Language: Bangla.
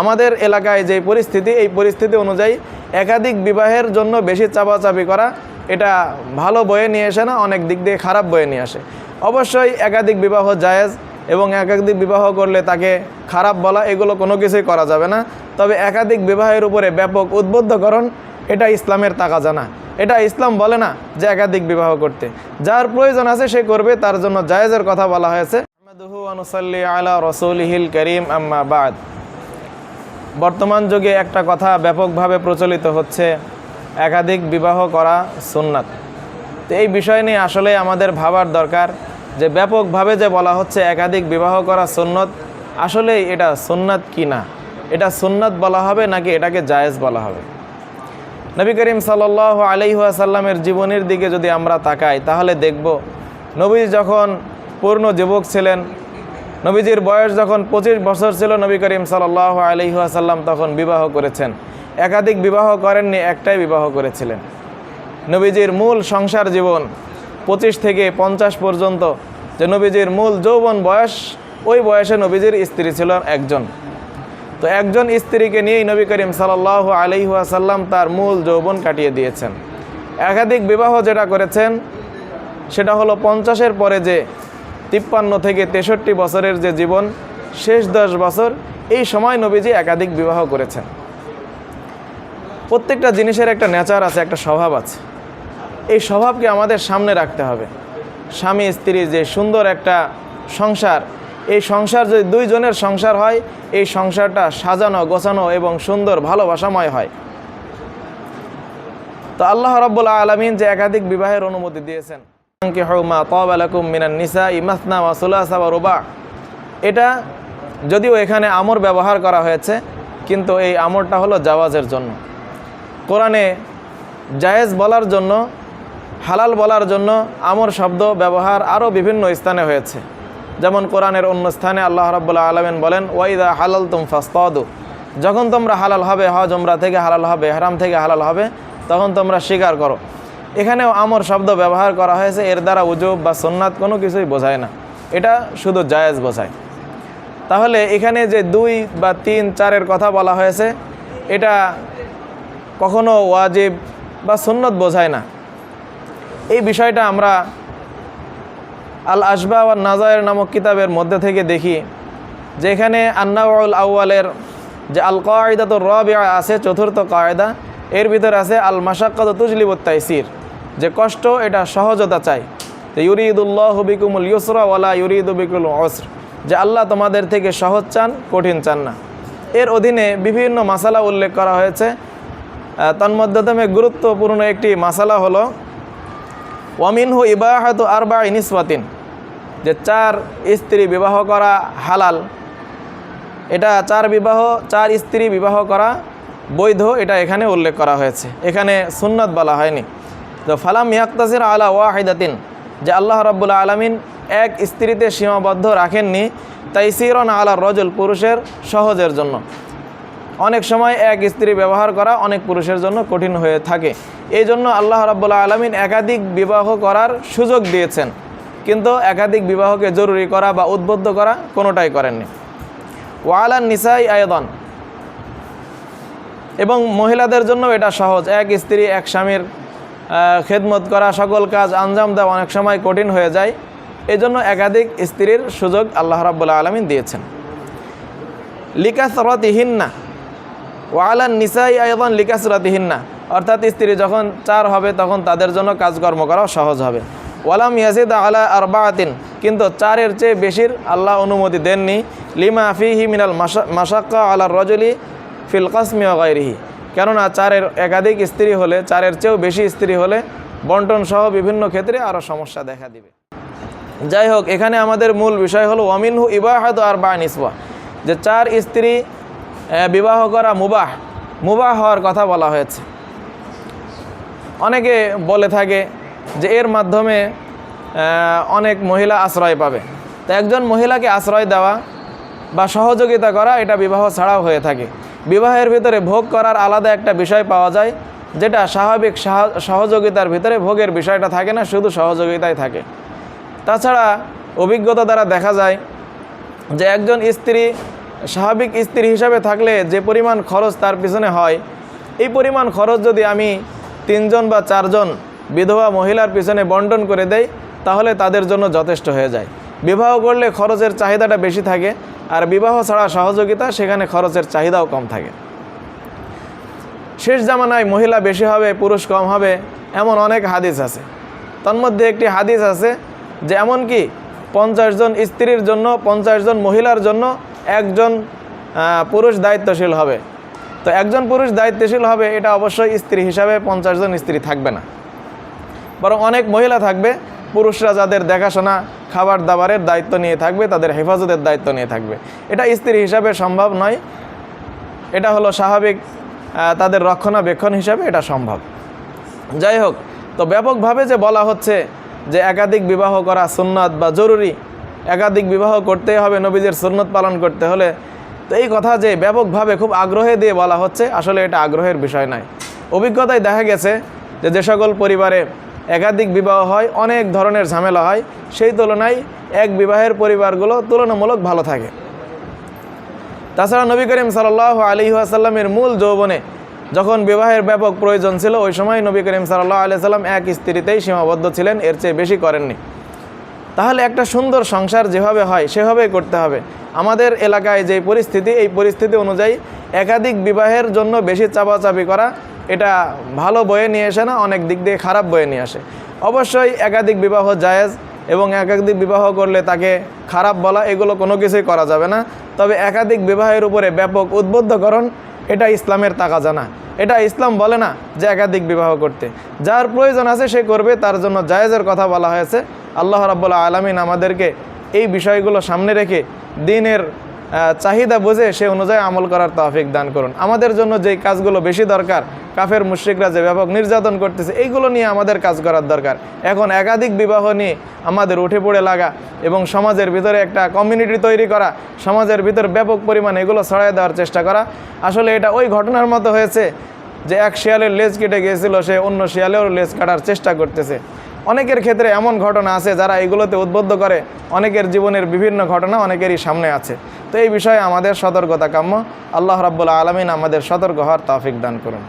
আমাদের এলাকায় যে পরিস্থিতি, এই পরিস্থিতি অনুযায়ী একাধিক বিবাহের জন্য বেশি চাপাচাপি করা, এটা ভালো বয়ে নিয়ে আসে না, অনেক দিক দিয়ে খারাপ বয়ে নিয়ে আসে। অবশ্যই একাধিক বিবাহ জায়েজ এবং একাধিক বিবাহ করলে তাকে খারাপ বলা, এগুলো কোনো কিছুই করা যাবে না। তবে একাধিক বিবাহের উপরে ব্যাপক উদ্বুদ্ধকরণ, এটা ইসলামের তাকা জানা এটা ইসলাম বলে না যে একাধিক বিবাহ করতে। যার প্রয়োজন আছে সে করবে, তার জন্য জায়েজের কথা বলা হয়েছে। আলা রসুলহিল করিম, আম্মা বাদ। বর্তমান যুগে একটা কথা ব্যাপকভাবে প্রচলিত হচ্ছে, একাধিক বিবাহ করা সুন্নাত। তো এই বিষয় নিয়ে আসলে আমাদের ভাবার দরকার যে ব্যাপকভাবে যে বলা হচ্ছে একাধিক বিবাহ করা সুন্নত আসলেই এটা সুন্নাত কি না? এটা সুন্নাত বলা হবে নাকি এটাকে জায়েজ বলা হবে? নবী করিম সাল আলাইহাসাল্লামের জীবনের দিকে যদি আমরা তাকাই, তাহলে দেখব নবী যখন পূর্ণ যুবক ছিলেন নবীজির বয়স যখন পঁচিশ বছর ছিল, নবী করিম সাল আলহিহাসাল্লাম তখন বিবাহ করেছেন। একাধিক বিবাহ করেননি, একটাই বিবাহ করেছিলেন। নবীজির মূল সংসার জীবন পঁচিশ থেকে পঞ্চাশ পর্যন্ত। যে নবীজির মূল যৌবন বয়স, ওই বয়সে নবীজির স্ত্রী ছিল একজন। তো একজন স্ত্রীকে নিয়েই নবী করিম সাল্লাহ আলিহাসাল্লাম তার মূল যৌবন কাটিয়ে দিয়েছেন। একাধিক বিবাহ যেটা করেছেন, সেটা হলো পঞ্চাশের পরে যে তিপ্পান্ন থেকে তেষট্টি বছরের যে জীবন, শেষ দশ বছর এই সময় নবীজি একাধিক বিবাহ করেছেন। প্রত্যেকটা জিনিসের একটা নেচার আছে, একটা স্বভাব আছে। এই স্বভাবকে আমাদের সামনে রাখতে হবে। স্বামী, স্ত্রী যে সুন্দর একটা সংসার, এই সংসার যদি দুইজনের সংসার হয়, এই সংসারটা সাজানো, গোছানো এবং সুন্দর, ভালোবাসাময় হয়। তো আল্লাহ রব্বুল আলমিন যে একাধিক বিবাহের অনুমতি দিয়েছেন মা নিসা রুবা। এটা যদিও এখানে আমর ব্যবহার করা হয়েছে, কিন্তু এই আমরটা হলো জাওয়াজের জন্য। কোরআনে জায়েজ বলার জন্য, হালাল বলার জন্য আমর শব্দ ব্যবহার আরও বিভিন্ন স্থানে হয়েছে। যেমন কোরআনের অন্য স্থানে আল্লাহ রাবুল্লাহ আলমেন বলেন ওয়াইদা হালাল তুম ফাস্তদু যখন তোমরা হালাল হবে, হজ, উমরা থেকে হালাল হবে হারাম থেকে হালাল হবে, তখন তোমরা স্বীকার করো। এখানেও আমর শব্দ ব্যবহার করা হয়েছে, এর দ্বারা উজুব বা সন্ন্যাত কোনো কিছুই বোঝায় না। এটা শুধু জায়েজ বোঝায়। তাহলে এখানে যে দুই বা তিন চারের কথা বলা হয়েছে, এটা কখনো ওয়াজিব বা সুন্নত বোঝায় না। এই বিষয়টা আমরা আল আসবা ওয়া নাজায়ের নামক কিতাবের মধ্যে থেকে দেখি যে এখানে আন্নাউল আউয়ালের যে আল কায়দা তো রব আছে, চতুর্থ কায়দা, এর ভিতরে আছে আল মাসাক্কাত তুজলিবত তাইসির যে কষ্ট, এটা সহজতা চাই। যে ইউরিদুল্লাহ বিকুমুল ইউসরা ওয়ালা ইউরিদ বিকুল অসর যে আল্লাহ তোমাদের থেকে সহজ চান, কঠিন চান না। এর অধীনে বিভিন্ন মাসালা উল্লেখ করা হয়েছে। তন্মধ্যতমে গুরুত্বপূর্ণ একটি মাসালা হলো, ওয়ামিনহু ইবাহাত আরবা ইনিসবাতিন যে চার স্ত্রী বিবাহ করা হালাল। এটা চার বিবাহ, চার স্ত্রী বিবাহ করা বৈধ, এটা এখানে উল্লেখ করা হয়েছে। এখানে সুন্নত বলা হয়নি। তো ফালাম ইয়াক্তাসির আলা ওয়াহিদাতিন, যে আল্লাহ রাবুল্লাহ আলমিন এক স্ত্রীতে সীমাবদ্ধ রাখেননি তাই সিরন আলা রজল, পুরুষের সহজের জন্য। অনেক সময় এক স্ত্রী ব্যবহার করা অনেক পুরুষের জন্য কঠিন হয়ে থাকে। এই জন্য আল্লাহ রাবুল্লাহ আলমিন একাধিক বিবাহ করার সুযোগ দিয়েছেন। কিন্তু একাধিক বিবাহকে জরুরি করা বা উদ্বুদ্ধ করা কোনোটাই করেননি। ওয়ালান নিসাই আয়দন, এবং মহিলাদের জন্য এটা সহজ। এক স্ত্রী, এক স্বামীর খেদমত করা সকল কাজ আঞ্জাম দেওয়া অনেক সময় কঠিন হয়ে যায়। এই জন্য একাধিক স্ত্রীর সুযোগ আল্লাহ রাবুল্লাহ আলমিন দিয়েছেন। লিকাসরতিহিন্না ওয়ালান নিসাই আয়দন লিকাসরতিহিন্না। অর্থাৎ স্ত্রী যখন চার হবে, তখন তাদের জন্য কাজকর্ম করা সহজ হবে। ওয়ালাম ইয়াজিদ আলা আরবাতিন। কিন্তু চারের চেয়ে বেশির আল্লাহ অনুমতি দেননি। লিমা ফিহি মিনাল মাসাক্কা আলা রজলি ফিল কাসমি গাইরিহি কেননা চারের একাধিক স্ত্রী হলে, চারের চেয়েও বেশি স্ত্রী হলে বন্টন সহ বিভিন্ন ক্ষেত্রে আরও সমস্যা দেখা দিবে। যাই হোক, এখানে আমাদের মূল বিষয় হলো, ওয়ামিনহু ইবাহাদ আর বা নিসবা যে চার স্ত্রী বিবাহ করা মুবাহ মুবাহ হওয়ার কথা বলা হয়েছে। অনেকে বলে থাকে যে এর মাধ্যমে অনেক মহিলা আশ্রয় পাবে। তো একজন মহিলাকে আশ্রয় দেওয়া বা সহযোগিতা করা, এটা বিবাহ ছাড়াও হয়ে থাকে। বিবাহের ভিতরে ভোগ করার আলাদা একটা বিষয় পাওয়া যায়, যেটা স্বাভাবিক সহযোগিতার ভিতরে ভোগের বিষয়টা থাকে না, শুধু সহযোগিতাই থাকে। তাছাড়া অভিজ্ঞতা দ্বারা দেখা যায় যে একজন স্ত্রী স্বাভাবিক স্ত্রী হিসাবে থাকলে যে পরিমাণ খরচ তার পিছনে হয়, এই পরিমাণ খরচ যদি আমি তিনজন বা চারজন বিধবা মহিলার পিছনে বন্টন করে দেই, তাহলে তাদের জন্য যথেষ্ট হয়ে যায়। বিবাহ করলে খরচের চাহিদাটা বেশি থাকে, আর বিবাহ ছাড়া সহযোগিতা, সেখানে খরচের চাহিদাও কম থাকে। শেষ জামানায় মহিলা বেশি হবে, পুরুষ কম হবে, এমন অনেক হাদিস আছে। তন্মধ্যে একটি হাদিস আছে যে এমনকি পঞ্চাশ জন স্ত্রীর জন্য, পঞ্চাশ জন মহিলার জন্য একজন পুরুষ দায়িত্বশীল হবে। তো একজন পুরুষ দায়িত্বশীল হবে, এটা অবশ্যই স্ত্রী হিসাবে পঞ্চাশ জন স্ত্রী থাকবে না। বরং অনেক মহিলা থাকবে পুরুষরা যাদের দেখাশোনা খাবার দাবারের দায়িত্ব নিয়ে থাকবে, তাদের হেফাজতের দায়িত্ব নিয়ে থাকবে। এটা স্ত্রী হিসাবে সম্ভব নয়। এটা হলো স্বাভাবিক তাদের রক্ষণাবেক্ষণ হিসাবে এটা সম্ভব। যাই হোক, তো ব্যাপকভাবে যে বলা হচ্ছে যে একাধিক বিবাহ করা সুন্নত বা জরুরি, একাধিক বিবাহ করতেই হবে, নবীজের সুন্নত পালন করতে হলে, তো এই কথা যে ব্যাপকভাবে খুব আগ্রহে দিয়ে বলা হচ্ছে, আসলে এটা আগ্রহের বিষয় নয়। অভিজ্ঞতায় দেখা গেছে যে যে সকল পরিবারে একাধিক বিবাহ হয়, অনেক ধরনের ঝামেলা হয়। সেই তুলনায় এক বিবাহের পরিবারগুলো তুলনামূলক ভালো থাকে। তাছাড়া নবী করিম সাল্লাহ আলী আসাল্লামের মূল যৌবনে যখন বিবাহের ব্যাপক প্রয়োজন ছিল, ওই সময় নবী করিম সাল্লাহ আলি সাল্লাম এক স্ত্রীতেই সীমাবদ্ধ ছিলেন, এর চেয়ে বেশি করেননি। তাহলে একটা সুন্দর সংসার যেভাবে হয়, সেভাবেই করতে হবে। আমাদের এলাকায় যে পরিস্থিতি, এই পরিস্থিতি অনুযায়ী একাধিক বিবাহের জন্য বেশি চাপাচাপি করা এটা ভালো বয়ে নিয়ে আসে না, অনেক দিক দিয়ে খারাপ বয়ে নিয়ে আসে। অবশ্যই একাধিক বিবাহ জায়েজ এবং একাধিক বিবাহ করলে তাকে খারাপ বলা, এগুলো কোনো কিছুই করা যাবে না। তবে একাধিক বিবাহের উপরে ব্যাপক উদ্বুদ্ধকরণ, এটা ইসলামের তাকা জানা এটা ইসলাম বলে না যে একাধিক বিবাহ করতে। যার প্রয়োজন আছে সে করবে, তার জন্য জায়েজের কথা বলা হয়েছে। আল্লাহ রাবুল্লাহ আলমিন আমাদেরকে এই বিষয়গুলো সামনে রেখে দিনের চাহিদা বুঝে সে অনুযায়ী আমল করার তৌফিক দান করুন। আমাদের জন্য যেই কাজগুলো বেশি দরকার, কাফের মুশ্রিকরা যে ব্যাপক নির্যাতন করতেছে, এইগুলো নিয়ে আমাদের কাজ করার দরকার। এখন একাধিক বিবাহ নিয়ে আমাদের উঠে পড়ে লাগা এবং সমাজের ভিতরে একটা কমিউনিটি তৈরি করা, সমাজের ভিতর ব্যাপক পরিমাণে এগুলো ছড়াই দেওয়ার চেষ্টা করা। আসলে এটা ওই ঘটনার মতো হয়েছে যে এক শিয়ালের লেজ কেটে গিয়েছিল, সে অন্য শিয়ালেও লেজ কাটার চেষ্টা করতেছে। অনেকের ক্ষেত্রে এমন ঘটনা আছে যারা এগুলোতে উদ্বুদ্ধ করে, অনেকের জীবনের বিভিন্ন ঘটনা অনেকেরই সামনে আছে। তো এই বিষয়ে আমাদের সতর্কতা কাম্য। আল্লাহ রাব্বুল আলমিন আমাদের সতর্ক হওয়ার তাফিক দান করুন।